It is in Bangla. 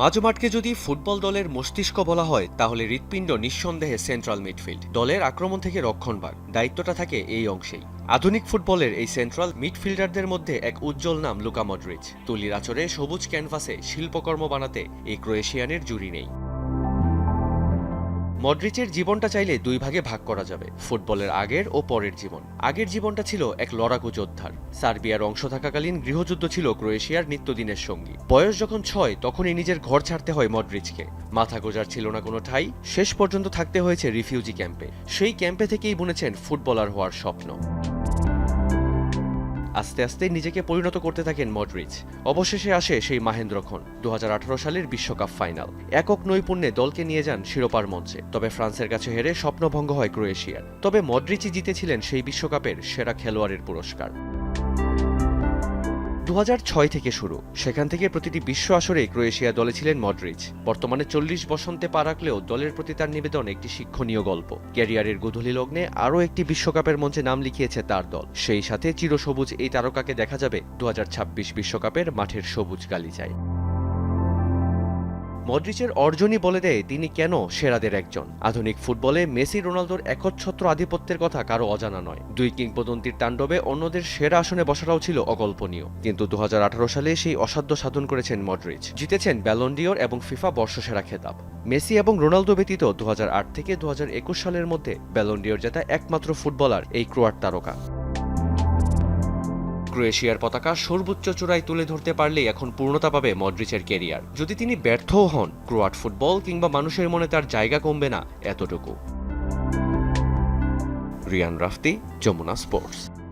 মাঝমাঠকে যদি ফুটবল দলের মস্তিষ্ক বলা হয়, তাহলে হৃৎপিণ্ড নিঃসন্দেহে সেন্ট্রাল মিডফিল্ড দলের আক্রমণ থেকে রক্ষণবার দায়িত্বটা থাকে এই অংশেই। আধুনিক ফুটবলের এই সেন্ট্রাল মিডফিল্ডারদের মধ্যে এক উজ্জ্বল নাম লুকা মডরিচ। তুলির আচরে সবুজ ক্যানভাসে শিল্পকর্ম বানাতে এই ক্রোয়েশিয়ানের জুড়ি নেই। মডরিচের জীবনটা চাইলে দুই ভাগে ভাগ করা যাবে, ফুটবলের আগের ও পরের জীবন। আগের জীবনটা ছিল এক লড়াকু যোদ্ধার। সার্বিয়ার অংশ থাকাকালীন গৃহযুদ্ধ ছিল ক্রোয়েশিয়ার নিত্যদিনের সঙ্গী। বয়স যখন ছয়, তখনই নিজের ঘর ছাড়তে হয় মডরিচকে। মাথা গোজার ছিল না কোনো ঠাই, শেষ পর্যন্ত থাকতে হয়েছে রিফিউজি ক্যাম্পে। সেই ক্যাম্পে থেকেই বুনেছেন ফুটবলার হওয়ার স্বপ্ন। আস্তে আস্তে নিজেকে পরিণত করতে থাকেন মডরিচ। অবশেষে আসে সেই মাহেন্দ্রক্ষণ দু সালের বিশ্বকাপ ফাইনাল। একক নৈপুণ্যে দলকে নিয়ে যান শিরোপার মঞ্চে, তবে ফ্রান্সের কাছে হেরে স্বপ্নভঙ্গ হয় ক্রোয়েশিয়ার। তবে মডরিচই জিতেছিলেন সেই বিশ্বকাপের সেরা খেলোয়াড়ের পুরস্কার। দু হাজার ছয় থেকে শুরু। সেখান থেকে প্রতিটি বিশ্ব আসরে ক্রোয়েশিয়া দলে ছিলেন মডরিচ। বর্তমানে চল্লিশ বসন্তে পা রাখলেও দলের প্রতি তার নিবেদন একটি শিক্ষণীয় গল্প। ক্যারিয়ারের গোধূলি লগ্নে আরও একটি বিশ্বকাপের মঞ্চে নাম লিখিয়েছে তার দল। সেই সাথে চিরসবুজ এই তারকাকে দেখা যাবে দু বিশ্বকাপের মাঠের সবুজ গালিচায় মডরিচের অর্জনই বলে দেয় তিনি কেন সেরাদের একজন। আধুনিক ফুটবলে মেসি, রোনালদোর একচ্ছত্র আধিপত্যের কথা কারও অজানা নয়। দুই কিংবদন্তির তাণ্ডবে অন্যদের সেরা আসনে বসাটাও ছিল অকল্পনীয়। কিন্তু দু হাজার আঠারো সালে সেই অসাধ্য সাধন করেছেন মডরিচ। জিতেছেন ব্যালন্ডিওর এবং ফিফা বর্ষসেরা খেতাব। মেসি এবং রোনালদো ব্যতীত দু হাজার আট থেকে দু হাজার একুশ সালের মধ্যে ব্যালন্ডিওর জেতা একমাত্র ফুটবলার এই ক্রোয়াট তারকা। ক্রোয়েশিয়ার পতাকা সর্বোচ্চ চূড়ায় তুলে ধরতে পারলেই এখন পূর্ণতা পাবে মডরিচের কেরিয়ার যদি তিনি ব্যর্থও হন, ক্রোয়াট ফুটবল কিংবা মানুষের মনে তার জায়গা কমবে না, এতটুকু। রিয়ান রাফতি, যমুনা স্পোর্টস।